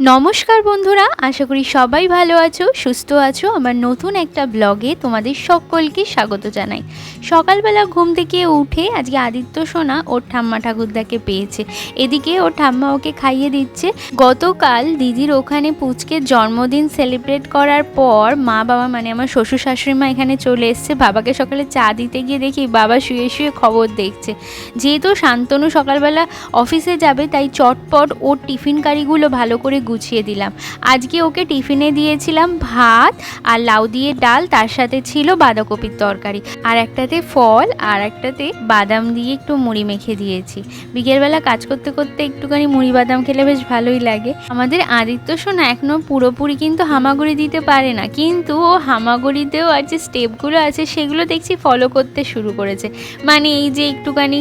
নমস্কার বন্ধুরা, আশা করি সবাই ভালো আছো, সুস্থ আছো। আমার নতুন একটা ব্লগে তোমাদের সকলকে স্বাগত জানাই। সকালবেলা ঘুম থেকে উঠে আজকে আদিত্য সোনা ওর ঠাম্মা ঠাকুরদাকে পেয়েছে। এদিকে ওর ঠাম্মা ওকে খাইয়ে দিচ্ছে। গতকাল দিদির ওখানে পুচকে জন্মদিন সেলিব্রেট করার পর মা বাবা মানে আমার শ্বশুর শাশুড়ি মা এখানে চলে এসছে। বাবাকে সকালে চা দিতে গিয়ে দেখি বাবা শুয়ে শুয়ে খবর দেখছে। যেহেতু শান্তনু সকালবেলা অফিসে যাবে, তাই চটপট ওর টিফিন কারিগুলো ভালো করে গুছিয়ে দিলাম। আজকে ওকে টিফিনে দিয়েছিলাম ভাত আর লাউ দিয়ে ডাল, তার সাথে ছিল বাঁধাকপির তরকারি। আর একটাতে ফল আর একটাতে বাদাম দিয়ে একটু মুড়ি মেখে দিয়েছি। বিকেলবেলা কাজ করতে করতে একটুখানি মুড়ি বাদাম খেলে বেশ ভালোই লাগে। আমাদের আদিত্য সোনা এখনও পুরোপুরি কিন্তু হামাগুড়ি দিতে পারে না। কিন্তু ও হামাগুড়িতেও আর যে স্টেপগুলো আছে সেগুলো দেখছি ফলো করতে শুরু করেছে। মানে এই যে একটুখানি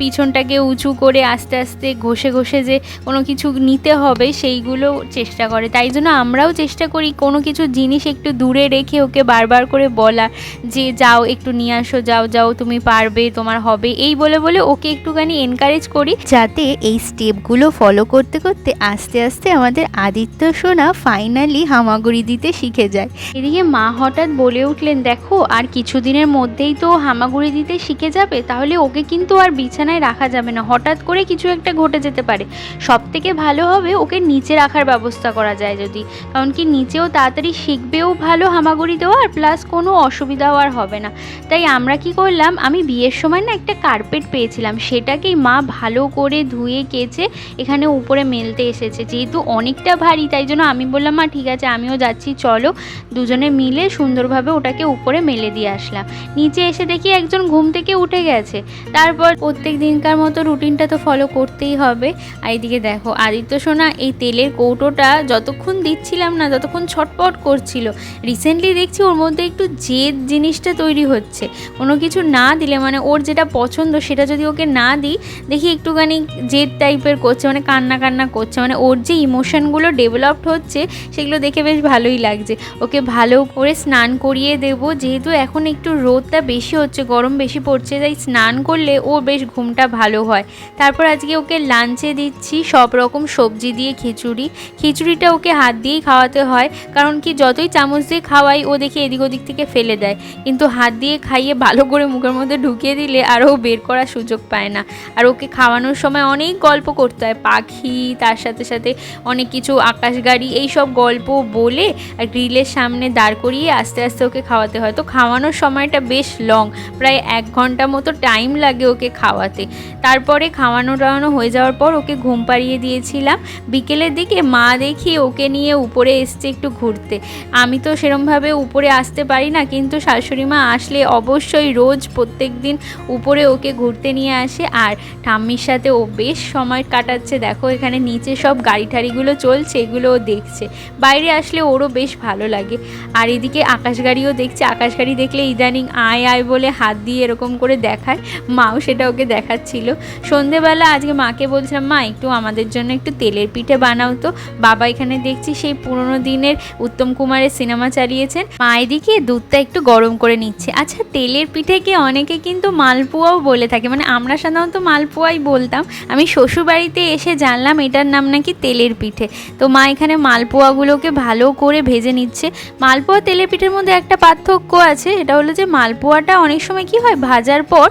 পিছনটাকে উঁচু করে আস্তে আস্তে ঘষে ঘষে যে কোনো কিছু নিতে হবে, সেইগুলো চেষ্টা করে। তাই জন্য আমরাও চেষ্টা করি কোনো কিছু জিনিস একটু দূরে রেখে ওকে বারবার করে বলা যে, যাও, একটু নিয়ে আসো, যাও যাও, তুমি পারবে, তোমার হবে। এই বলে বলে ওকে একটুখানি এনকারেজ করি যাতে এই স্টেপগুলো ফলো করতে করতে আস্তে আস্তে আমাদের আদিত্য সোনা ফাইনালি হামাগুড়ি দিতে শিখে যায়। এদিকে মা হঠাৎ বলে উঠলেন, দেখো, আর কিছুদিনের মধ্যেই তো হামাগুড়ি দিতে শিখে যাবে, তাহলে ওকে কিন্তু আর বিছানায় রাখা যাবে না। হঠাৎ করে কিছু একটা ঘটে যেতে পারে। সব থেকে ভালো হবে ওকে নিচে রাখার ব্যবস্থা করা যায় যদি। কারণ কি নিচেও তাড়াতাড়ি শিখবেও ভালো হামাগুড়ি দেওয়া আর প্লাস কোনো অসুবিধাও আর হবে না। তাই আমরা কি করলাম, আমি বিয়ের সময় না একটা কার্পেট পেয়েছিলাম, সেটাকেই মা ভালো করে ধুয়ে কেচে এখানে উপরে মেলতে এসেছে। যেহেতু অনেকটা ভারী, তাই জন্য আমি বললাম, মা, ঠিক আছে, আমিও যাচ্ছি, চলো। দুজনে মিলে সুন্দরভাবে ওটাকে উপরে মেলে দিয়ে আসলাম। নিচে এসে দেখি একজন ঘুম থেকে উঠে গেছে। তারপর প্রত্যেক দিনকার মতো রুটিনটা তো ফলো করতেই হবে। আর এদিকে দেখো, আদিত্য সোনা এই তেলের কৌটোটা যতক্ষণ দিচ্ছিলাম না ততক্ষণ ছটপট করছিল রিসেন্টলি দেখছি ওর মধ্যে একটু জেদ জিনিসটা তৈরি হচ্ছে। কোনো কিছু না দিলে মানে ওর যেটা পছন্দ সেটা যদি ওকে না দিই, দেখি একটুখানি জেদ টাইপের করছে মানে কান্না কান্না করছে মানে ওর যে ইমোশনগুলো ডেভেলপড হচ্ছে, সেগুলো দেখে বেশ ভালোই লাগছে। ওকে ভালো করে স্নান করিয়ে দেব, যেহেতু এখন একটু রোদটা বেশি হচ্ছে, গরম বেশি পড়ছে, তাই স্নান করলে ও বেশ ঘুমটা ভালো হয়। তারপর আজকে ওকে লাঞ্চে দিচ্ছি, সব রকম সবজি দিয়ে খিচুড়ি খিচুড়িটা ওকে হাত দিয়েই খাওয়াতে হয়, কারণ কি যতই চামচ দিয়ে খাওয়াই, ও দেখে এদিক ওদিক থেকে ফেলে দেয়। কিন্তু হাত দিয়ে খাইয়ে ভালো করে মুখের মধ্যে ঢুকিয়ে দিলে আরও বের করার সুযোগ পায় না। আর ওকে খাওয়ানোর সময় অনেক গল্প করতে হয়, পাখি, তার সাথে সাথে অনেক কিছু, আকাশ গাড়ি, এই সব গল্প বলে আর গ্রিলের সামনে দাঁড় করিয়ে আস্তে আস্তে ওকে খাওয়াতে হয়। তো খাওয়ানোর সময়টা বেশ লং, প্রায় এক ঘণ্টা মতো টাইম লাগে ওকে খাওয়াতে। তারপরে খাওয়ানো টাওয়ানো হয়ে যাওয়ার পর ওকে ঘুম পাড়িয়ে দিয়েছিলাম। বিকেলের দিকে মা দেখি ওকে নিয়ে উপরে এসছে একটু ঘুরতে। আমি তো সেরমভাবে উপরে আসতে পারি না, কিন্তু শাশুড়ি মা আসলে অবশ্যই রোজ প্রত্যেক দিন উপরে ওকে ঘুরতে নিয়ে আসে। আর ঠাম্মির সাথে ও বেশ সময় কাটাচ্ছে। দেখো এখানে নিচে সব গাড়ি টাড়িগুলো চলছে এগুলো ও দেখছে। বাইরে আসলে ওরও বেশ ভালো লাগে। আর এদিকে আকাশ গাড়িও দেখছে। আকাশ গাড়ি দেখলে ইদানিং আয় আয় বলে হাত দিয়ে এরকম করে দেখায়। মাও সেটা ওকে দেখাচ্ছিল। সন্ধেবেলা আজকে মাকে বলছিলাম, মা, একটু আমাদের জন্য একটু তেলের পিঠে বানাও তো বাবা এখানে দেখছি সেই পুরোনো দিনের উত্তম কুমারের সিনেমা চালিয়েছেন। মা এদিকে দুধটা একটু গরম করে নিচ্ছে। আচ্ছা তেলের পিঠেকে অনেকে কিন্তু মালপোয়াও বলে থাকে? মানে আমরা সাধারণত মালপোয়াই বলতাম। আমি শ্বশুরবাড়িতে এসে জানলাম এটার নাম নাকি তেলের পিঠে। তো মা এখানে মালপোয়াগুলোকে ভালো করে ভেজে নিচ্ছে। মালপোয়া তেলের পিঠের মধ্যে একটা পার্থক্য আছে, এটা হলো যে মালপোয়াটা অনেক সময় কি হয়, ভাজার পর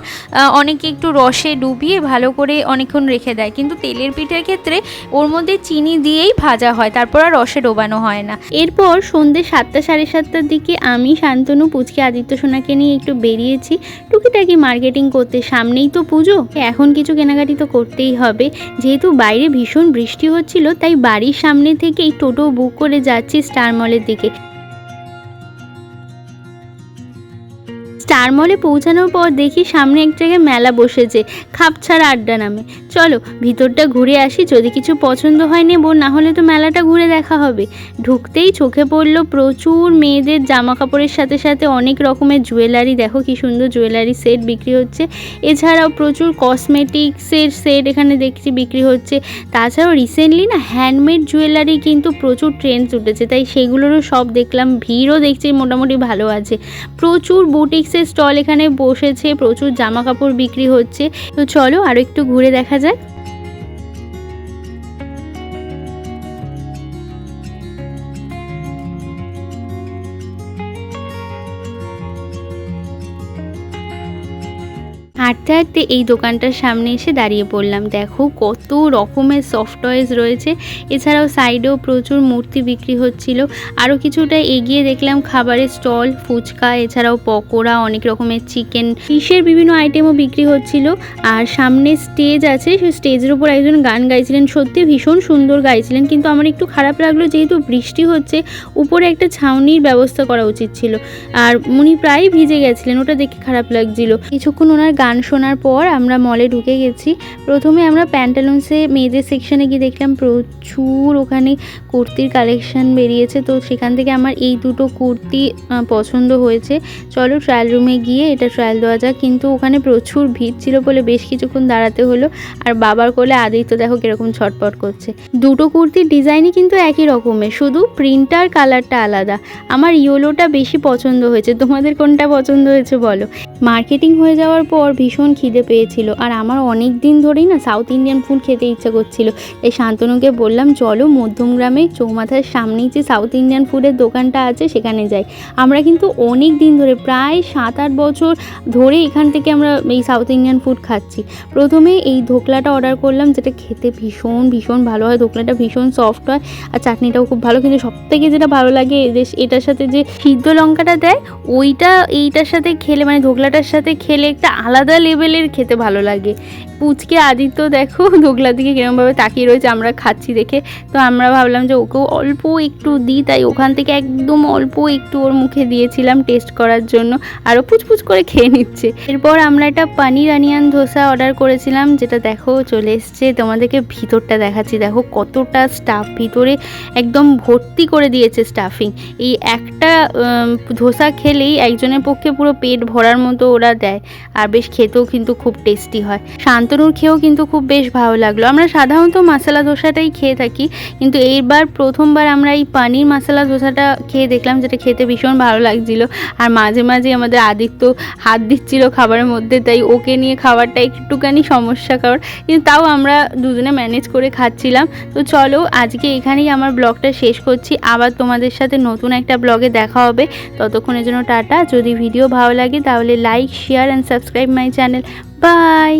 অনেকে একটু রসে ডুবিয়ে ভালো করে অনেকক্ষণ রেখে দেয়। কিন্তু তেলের পিঠের ক্ষেত্রে ওর মধ্যে চিনি দিয়েই ভাজা হয়, তারপর আর রসে ডোবানো হয় না। এরপর সন্ধ্যে সাতটা সাড়ে সাতটার দিকে আমি শান্তনু পুচকে আদিত্য সোনাকে নিয়ে একটু বেরিয়েছি। টুকিটাকি মার্কেটিং করতে সামনেই তো পুজো। এখন কিছু কেনাকাটি তো করতেই হবে। যেহেতু বাইরে ভীষণ বৃষ্টি হচ্ছিল, তাই বাড়ির সামনে থেকে এই টোটো বুক করে যাচ্ছি স্টার মলের দিকে। স্টার মলে পৌঁছানোর পর দেখি সামনে এক জায়গায় মেলা বসেছে খাপছাড়া আড্ডা নামে। চলো, ভিতরটা ঘুরে আসি, যদি কিছু পছন্দ হয় নেব, না হলে তো মেলাটা ঘুরে দেখা হবে। ঢুকতেই চোখে পড়ল প্রচুর মেয়েদের জামা কাপড়ের সাথে সাথে অনেক রকমের জুয়েলারি। দেখো কি সুন্দর জুয়েলারি সেট বিক্রি হচ্ছে। এছাড়াও প্রচুর কসমেটিক্সের সেট এখানে দেখছি বিক্রি হচ্ছে। তাছাড়াও রিসেন্টলি না হ্যান্ডমেড জুয়েলারি কিন্তু প্রচুর ট্রেন্ডস উঠেছে, তাই সেগুলোরও সব দেখলাম। ভিড়ও দেখছি, মোটামুটি ভালো আছে। প্রচুর বুটিক্সের স্টল এখানে বসেছে, প্রচুর জামা কাপড় বিক্রি হচ্ছে। তো চলো আরও একটু ঘুরে দেখা যাক। হাঁটতে হাঁটতে এই দোকানটার সামনে এসে দাঁড়িয়ে পড়লাম। দেখো কত রকমের সফট টয়েস রয়েছে। এছাড়াও সাইডেও প্রচুর মূর্তি বিক্রি হচ্ছিল। আরও কিছুটা এগিয়ে দেখলাম খাবারের স্টল, ফুচকা, এছাড়াও পকোড়া, অনেক রকমের চিকেন ফিশের বিভিন্ন আইটেমও বিক্রি হচ্ছিল। আর সামনে স্টেজ আছে সেই স্টেজের উপর একজন গান গাইছিলেন। সত্যি ভীষণ সুন্দর গাইছিলেন। কিন্তু আমার একটু খারাপ লাগল যেহেতু বৃষ্টি হচ্ছে, উপরে একটা ছাউনির ব্যবস্থা করা উচিত ছিল। আর উনি প্রায় ভিজে গেছিলেন, ওটা দেখে খারাপ লাগছিল। কিছুক্ষণ ওনার গান শোনার পর আমরা মলে ঢুকে গেছি। প্রথমে আমরা প্যান্টালুন্সে মেয়েদের সেকশনে গিয়ে দেখলাম প্রচুর ওখানে কুর্তির কালেকশন বেরিয়েছে। তো সেখান থেকে আমার এই দুটো কুর্তি পছন্দ হয়েছে। চলো ট্রায়াল রুমে গিয়ে এটা ট্রায়াল দেওয়া যাক। কিন্তু ওখানে প্রচুর ভিড় ছিল বলে বেশ কিছুক্ষণ দাঁড়াতে হলো। আর বাবার কোলে আদিত্য দেখো কীরকম ছটপট করছে। দুটো কুর্তির ডিজাইনই কিন্তু একই রকমের। শুধু প্রিন্টার কালারটা আলাদা। আমার ইয়েলোটা বেশি পছন্দ হয়েছে। তোমাদের কোনটা পছন্দ হয়েছে বলো? মার্কেটিং হয়ে যাওয়ার পর ভীষণ খিদে পেয়েছিল। আর আমার অনেক দিন ধরেই না সাউথ ইন্ডিয়ান ফুড খেতে ইচ্ছা করছিল। এই শান্তনুকে বললাম, চলো মধ্যমগ্রামে চৌমাথার সামনেই যে সাউথ ইন্ডিয়ান ফুডের দোকানটা আছে, সেখানে যাই। আমরা কিন্তু অনেক দিন ধরে, প্রায় সাত আট বছর ধরে এখান থেকে আমরা এই সাউথ ইন্ডিয়ান ফুড খাচ্ছি। প্রথমে এই ধোকলাটা অর্ডার করলাম, যেটা খেতে ভীষণ ভীষণ ভালো হয়। ধোকলাটা ভীষণ সফট হয় আর চাটনিটাও খুব ভালো। কিন্তু সব থেকে যেটা ভালো লাগে এটার সাথে যে সিদ্ধ লঙ্কাটা দেয়, ওইটা, এইটার সাথে খেলে মানে ধোকলাটার সাথে খেলে একটা আলাদা লেভেলের খেতে ভালো লাগে। পুচকে আদিত্য দেখো ধোকলার দিকে কিরমভাবে তাকিয়ে রয়েছে, আমরা খাচ্ছি দেখে। তো আমরা ভাবলাম যে ওকেও অল্প একটু দিই, তাই ওখান থেকে একদম অল্প একটু ওর মুখে দিয়েছিলাম টেস্ট করার জন্য, আরও পুচপুচ করে খেয়ে নিচ্ছে। এরপর আমরা একটা পানির আনিয়ান ধোসা অর্ডার করেছিলাম, যেটা দেখো চলে এসছে, তোমাদেরকে ভিতরটা দেখাচ্ছি। দেখো কতটা স্টাফ ভিতরে একদম ভর্তি করে দিয়েছে স্টাফিং এই একটা ধোসা খেলেই একজনের পক্ষে পুরো পেট ভরার মতো ওরা দেয়। আর বেশ খেতেও কিন্তু খুব টেস্টি হয়। শান্তনুর খেয়েও কিন্তু খুব বেশ ভালো লাগল। আমরা সাধারণত মশলা ধোসাটাই খেয়ে থাকি, কিন্তু এইবার প্রথমবার আমরা এই পানির মশলা ধোসাটা খেয়ে দেখলাম, যেটা খেতে ভীষণ ভালো লাগছিল। আর মাঝে মাঝে আমাদের আদিত্য হাত দিচ্ছিল খাবারের মধ্যে, তাই ওকে নিয়ে খাবারটা একটুখানি সমস্যা কর কিন্তু তাও আমরা দুজনে ম্যানেজ করে খাচ্ছিলাম। তো চলো, আজকে এখানেই আমার ব্লগটা শেষ করছি। আবার তোমাদের সাথে নতুন একটা ব্লগে দেখা হবে। ততক্ষণের জন্য টাটা। যদি ভিডিও ভালো লাগে, তাহলে like share and subscribe my channel by